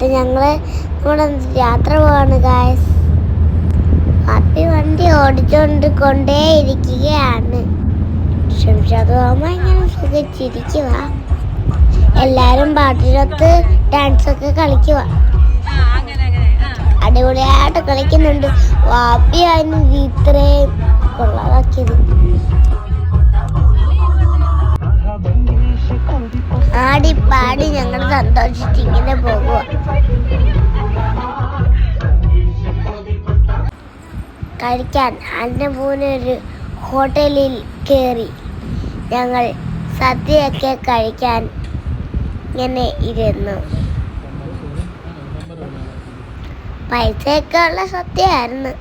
എന്നിട്ട് ഞങ്ങൾ നമ്മുടെ യാത്ര പോവാണ് ഗായസ് പാപ്പി വണ്ടി ഓടിച്ചോണ്ട് കൊണ്ടേ ഇരിക്കുകയാണ് ഇങ്ങനെ സുഖിച്ചിരിക്കുക എല്ലാരും പാട്ടിനൊത്ത് ഡാൻസ് ഒക്കെ കളിക്കുക അടിപൊളിയായിട്ട് കളിക്കുന്നുണ്ട്. വാപ്പിയായിരുന്നു ഇത്രയും കൊള്ളാതാക്കിയത്. ആടി പാടി ഞങ്ങൾ സന്തോഷിച്ച് ഇങ്ങനെ പോകുക കഴിക്കാൻ അന്ന ഒരു ഹോട്ടലിൽ കയറി ഞങ്ങൾ സദ്യയൊക്കെ കഴിക്കാൻ ഇങ്ങനെ ഇരുന്നു. പൈസയൊക്കെ ഉള്ള സദ്യയായിരുന്നു.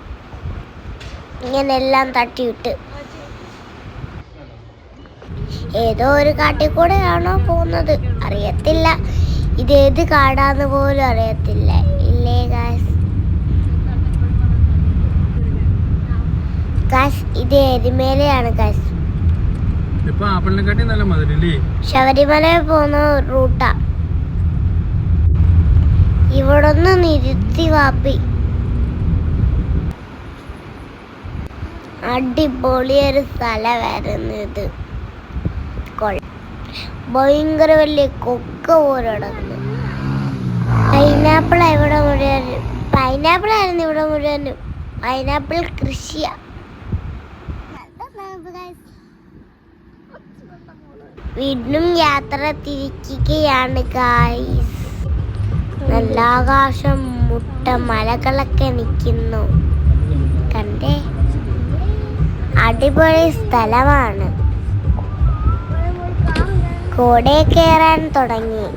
ഇങ്ങനെല്ലാം തട്ടിയിട്ട് ഏതോ ഒരു കാട്ടിൽ കൂടെയാണോ പോകുന്നത്? അറിയത്തില്ല. ഇത് ഏത് കാടാന്ന് പോലും അറിയത്തില്ല. ഇല്ലേ ഗാസ് ഗാസ് ഇത് എരുമേലയാണ് ഗാസ് ശബരിമല പോകുന്ന റൂട്ടാ. ഇവിടെ ഒന്ന് നിരുത്തി വാപ്പി. അടിപൊളിയൊരു സ്ഥലമായിരുന്നു ഇത്. കൊള്ള. ഭയങ്കര വലിയ കൊക്ക പോലെ കിടക്കുന്നു പൈനാപ്പിൾ ഇവിടെ മുഴുവൻ പൈനാപ്പിൾ ആയിരുന്നു ഇവിടെ മുഴുവൻ പൈനാപ്പിൾ കൃഷിയാ. വീണ്ടും യാത്ര തിരിക്കുകയാണ് ഗായ്സ് നല്ല ആകാശം മുട്ട മലകളൊക്കെ നിൽക്കുന്നു. കണ്ടേ? അടിപൊളി സ്ഥലമാണ്. കോടെ കയറാൻ തുടങ്ങി.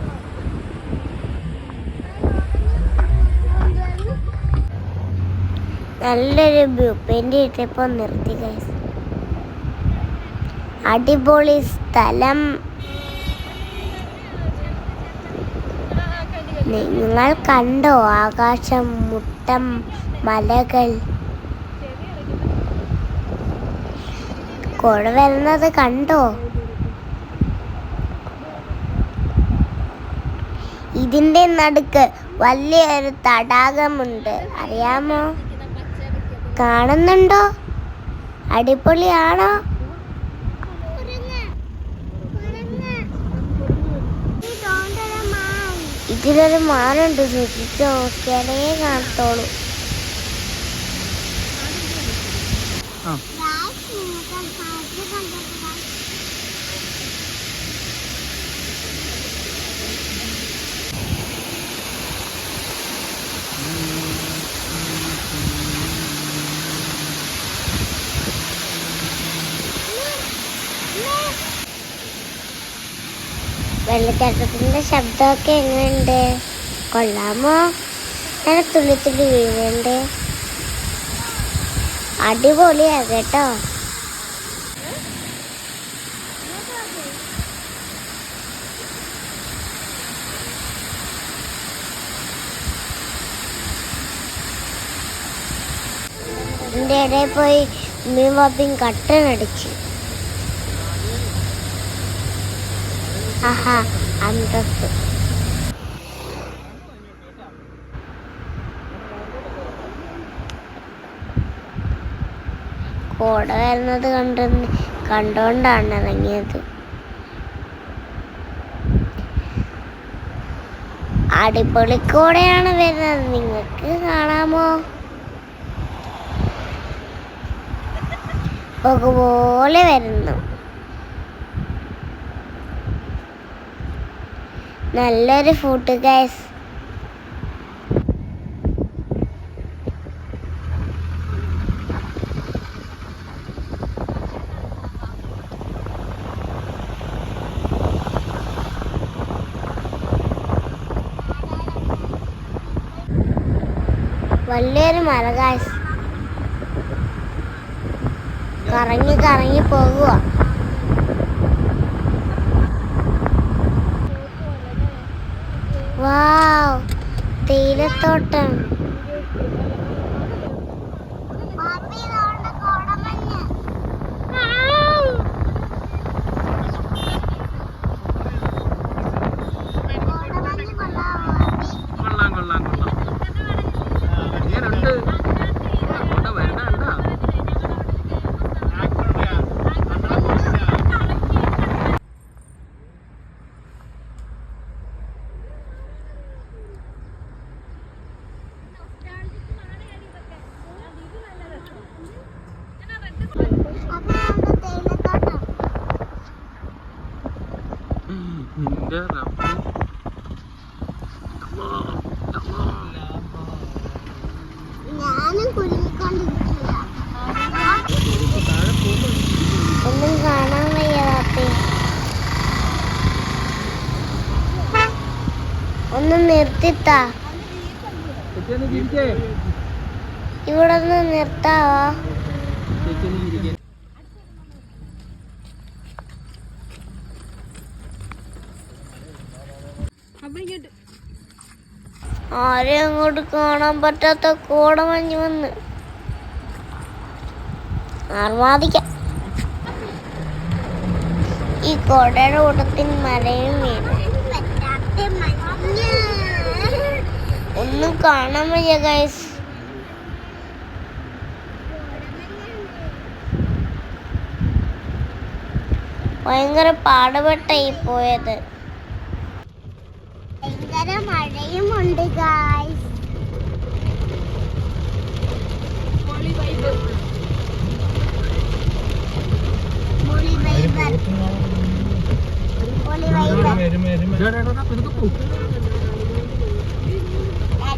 നല്ലൊരു വ്യൂ പെയിന്റ് ഇട്ടപ്പോ നിർത്തി ഗൈസ് അടിപൊളി സ്ഥലം. നിങ്ങൾ കണ്ടോ ആകാശം മുട്ടം മലകൾ? കുഴ വരുന്നത് കണ്ടോ? ഇതിന്റെ നടുക്ക് വലിയൊരു തടാകമുണ്ട്. അറിയാമോ? കാണുന്നുണ്ടോ? അടിപൊളിയാണോ? ഇതിലൊരു മാനുണ്ട്. സൂക്ഷിച്ച് നോക്കിയാലേ കാണത്തോളൂ വെള്ളച്ചാട്ടത്തിന്റെ ശബ്ദമൊക്കെ എങ്ങനെയുണ്ട്? കൊള്ളാമോ? ഞാൻ തുള്ളി തുള്ളി വീഴുന്നുണ്ട്. അടിപൊളിയാ കേട്ടോ. ഇതിന്റെ ഇടയിൽ പോയി മീൻ വാപ്പിയും കട്ടനടിച്ചു ആഹാ അന്തസ് കോട വരുന്നത് കണ്ട് കണ്ടോണ്ടാണ് ഇറങ്ങിയത്. അടിപൊളി കോടയാണ് വരുന്നത്. നിങ്ങൾക്ക് കാണാമോ? പുക പോലെ വരുന്നു. നല്ലൊരു ഫുഡ് ഗൈസ് വലിയൊരു മല കാശ് കറങ്ങി കറങ്ങി പോകുക വാവ്. തേയിലത്തോട്ടം. എന്റെ റബ്ബേ. ഒന്നും കാണാൻ വയ്യ വാപ്പി ഒന്ന് നിർത്തിത്താ. ഇവിടെ ഒന്ന് നിർത്താവോ ആരെയും അങ്ങോട്ട് കാണാൻ പറ്റാത്ത കോടമഞ്ഞ് വന്ന്. ആർമാദിക്കാം ഈ കോടയുടെ കൂട്ടത്തിൽ മലയും വീണു. ഒന്നും കാണാൻ വയ്യ ഗൈസ് ഭയങ്കര പാടുപെട്ടായി പോയത്. ഭയങ്കര മഴയും ഉണ്ട് ഗായ്സ്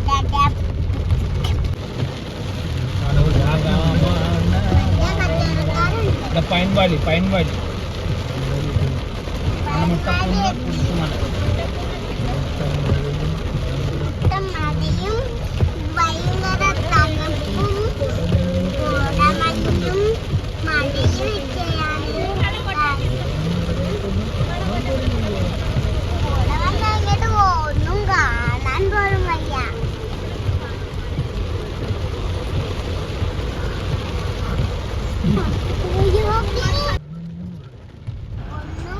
ഡാ, ഡാ,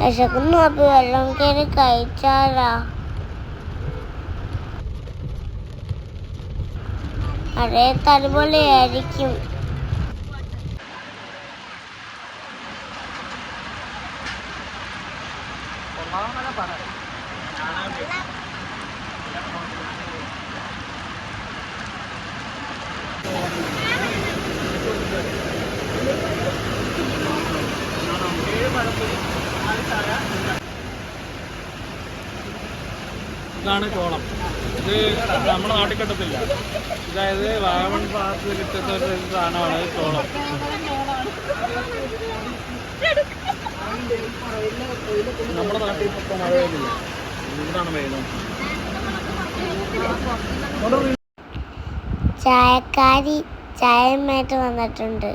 വിശക്കുന്നു അപ്പൊ വെള്ളം കയറി കഴിച്ചാലാ അതേ തലപൊളിയായിരിക്കും ഇതാണ് ചോളം. ഇത് നമ്മുടെ നാട്ടിൽ കിട്ടത്തില്ല. അതായത് വാഗമൺ ഭാഗത്ത് കിട്ടുന്ന ഒരു സാധനമാണ് ചോളം. നമ്മുടെ നാട്ടിൽ ഇപ്പം മഴ പെയ്യുന്നില്ല ഇവിടാണ് പെയ്യുന്നത് ചായക്കാരി ചായമായിട്ട് വന്നിട്ടുണ്ട്.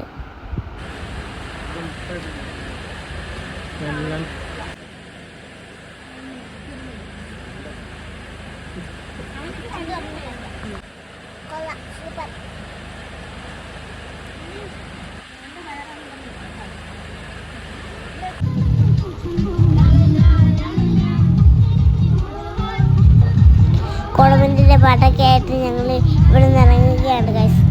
എല്ലാം കുളമന്തിന്റെ പാട്ടൊക്കെ ആയിട്ട് ഞങ്ങൾ ഇവിടെ നിന്ന് ഇറങ്ങുകയാണ് ഗൈസ്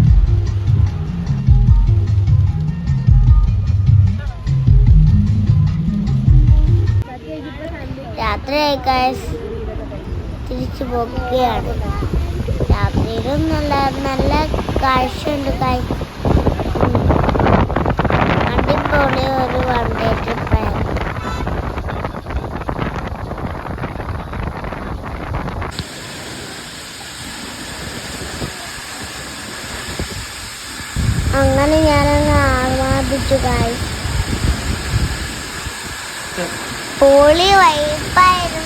രാത്രിയായി ഗൈസ് തിരിച്ചു പോകുകയാണ് രാത്രിയിലും നല്ല നല്ല കാഴ്ചയുണ്ട് ഗൈസ് അടിപൊളി ഒരു വൺ ഡേ ട്രിപ്പായിരുന്നു അങ്ങനെ ഞാനങ്ങ് ആർമാദിച്ചു ഗൈസ് പോളി വൈബായിരുന്നു ഗൈസ്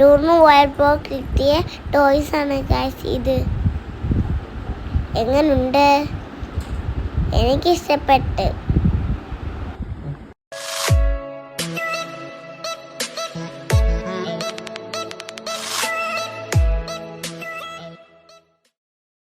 ടൂറിന് പോയപ്പോൾ കിട്ടിയ ടോയ്സ് ആണ് ഗൈസ് ഇത്. എങ്ങനുണ്ട്? എനിക്കിഷ്ടപ്പെട്ട്.